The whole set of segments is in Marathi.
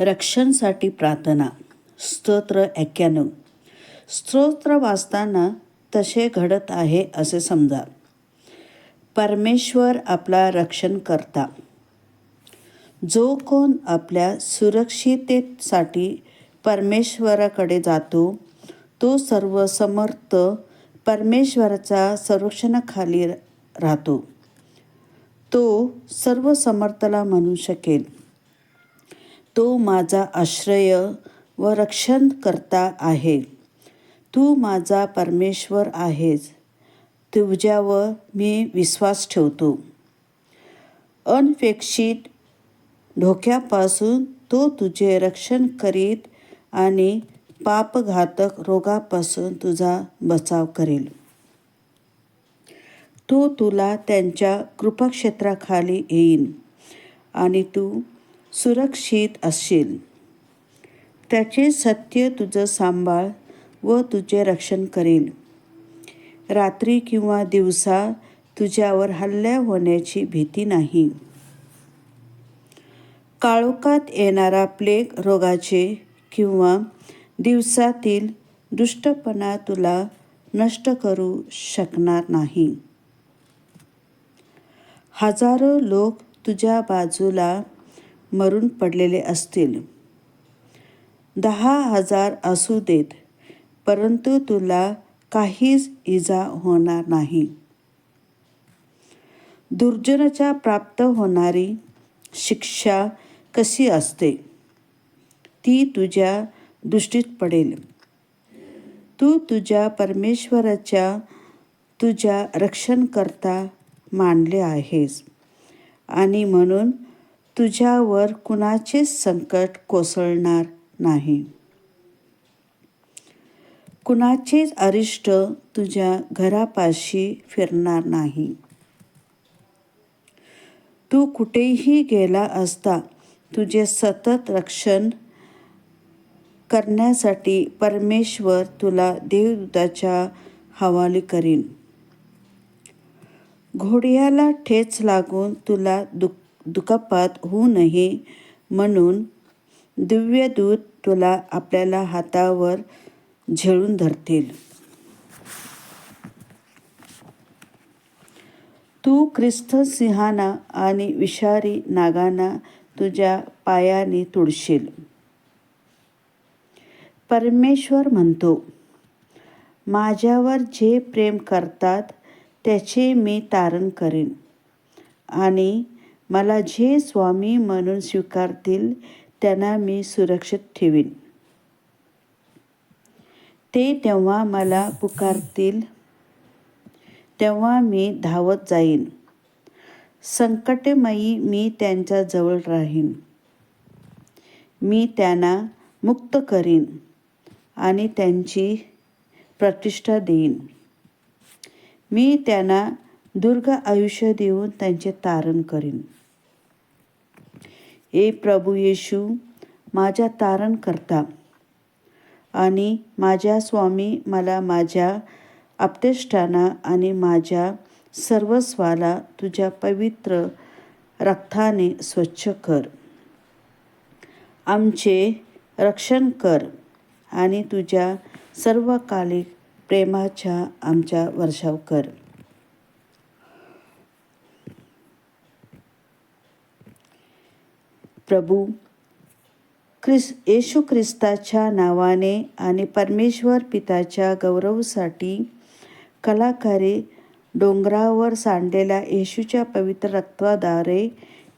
रक्षणसाठी प्रार्थना. स्तोत्र एक्क्याण्णव स्तोत्र वाचताना तसे घडत आहे असे समजा. परमेश्वर आपला रक्षण करता जो कोण आपल्या सुरक्षिततेसाठी परमेश्वराकडे जातो तो सर्व समर्थ परमेश्वराच्या संरक्षणाखाली राहतो. तो सर्व समर्थला म्हणू शकेल. तो माझा आश्रय व रक्षण करता आहे. तू माझा परमेश्वर आहेस. तुझ्यावर मी विश्वास ठेवतो. अनपेक्षित धोक्यापासून तो तुझे रक्षण करीत आणि पापघातक रोगापासून तुझा बचाव करेल. तो तुला त्यांच्या कृपाक्षेत्राखाली येईन आणि तू सुरक्षित असशील. त्याचे सत्य तुझं सांभाळ व तुझे रक्षण करेल रात्री किंवा दिवसा तुझ्यावर हल्ल्या होण्याची भीती नाही. काळोखात येणारा प्लेग रोगाचे किंवा दिवसातील दुष्टपणा तुला नष्ट करू शकणार नाही. हजारो लोक तुझ्या बाजूला मरून पडलेले असतील. दहा हजार असू देत परंतु तुला काहीच इजा होणार नाही. दुर्जनाच्या प्राप्त होणारी शिक्षा कशी असते? ती तुझ्या दृष्टीत पडेल. तू तुझ्या परमेश्वराच्या तुझ्या रक्षणकर्ता मानले आहेस. आणि म्हणून तुझ्यावर कुणाचेच संकट कोसळणार नाही. कुणाचेच अरिष्ट तुझ्या घरापाशी फिरणार नाही. तू कुठेही गेला असता तुझे सतत रक्षण करण्यासाठी परमेश्वर तुला देवदूताच्या हवाली करीन. घोड्याला ठेच लागून तुला दुःख दुखापत होऊ नये म्हणून दिव्यदूत तुला आपल्याला हातावर झेळून धरतील. तू ख्रिस्त सिंहाना आणि विषारी नागांना तुझ्या पायाने तुडशील. परमेश्वर म्हणतो माझ्यावर जे प्रेम करतात त्याचे मी तारण करेन आणि मला जे स्वामी म्हणून स्वीकारतील त्यांना मी सुरक्षित ठेवीन. ते तेव्हा मला पुकारतील तेव्हा मी धावत जाईन. संकटमयी मी त्यांच्याजवळ राहीन. मी त्यांना मुक्त करीन आणि त्यांची प्रतिष्ठा देईन. मी त्यांना दुर्ग आयुष्य देऊन त्यांचे तारण करीन. ए प्रभू येशू माझ्या तारण करता आणि माझ्या स्वामी मला माझ्या आपतेष्टांना आणि माझ्या सर्वस्वाला तुझ्या पवित्र रक्ताने स्वच्छ कर. आमचे रक्षण कर आणि तुझ्या सर्वकालिक प्रेमाच्या आमच्या वर्षाव कर. प्रभू ख्रिस येशू ख्रिस्ताच्या नावाने आणि परमेश्वर पिताच्या गौरवसाठी कलाकारे डोंगरावर सांडलेल्या येशूच्या पवित्र रक्ताद्वारे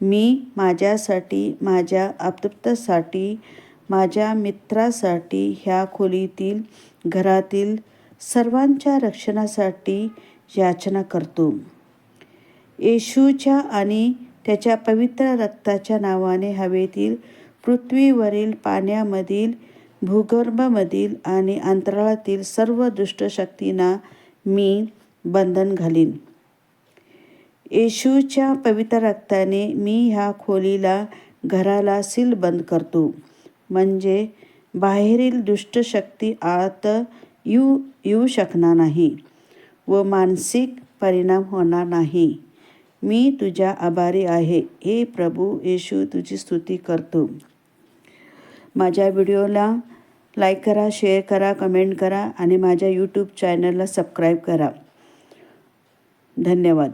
मी माझ्यासाठी माझ्या आपत्तासाठी माझ्या मित्रासाठी ह्या खोलीतील घरातील सर्वांच्या रक्षणासाठी याचना करतो. येशूच्या आणि त्याच्या पवित्र रक्ताच्या नावाने हवेतील पृथ्वीवरील पाण्यामधील भूगर्भामधील आणि अंतराळातील सर्व दुष्ट शक्तींना मी बंधन घालीन. येशूच्या पवित्र रक्ताने मी ह्या खोलीला घराला सील बंद करतो. म्हणजे बाहेरील दुष्ट शक्ती आत येऊ येऊ शकणार नाही व मानसिक परिणाम होणार नाही. मी तुझ्या आभारी आहे. हे प्रभू येशू तुझी स्तुती करतो. माझ्या व्हिडिओला लाईक करा शेअर करा कमेंट करा आणि माझ्या यूट्यूब चॅनलला सबस्क्राईब करा. धन्यवाद.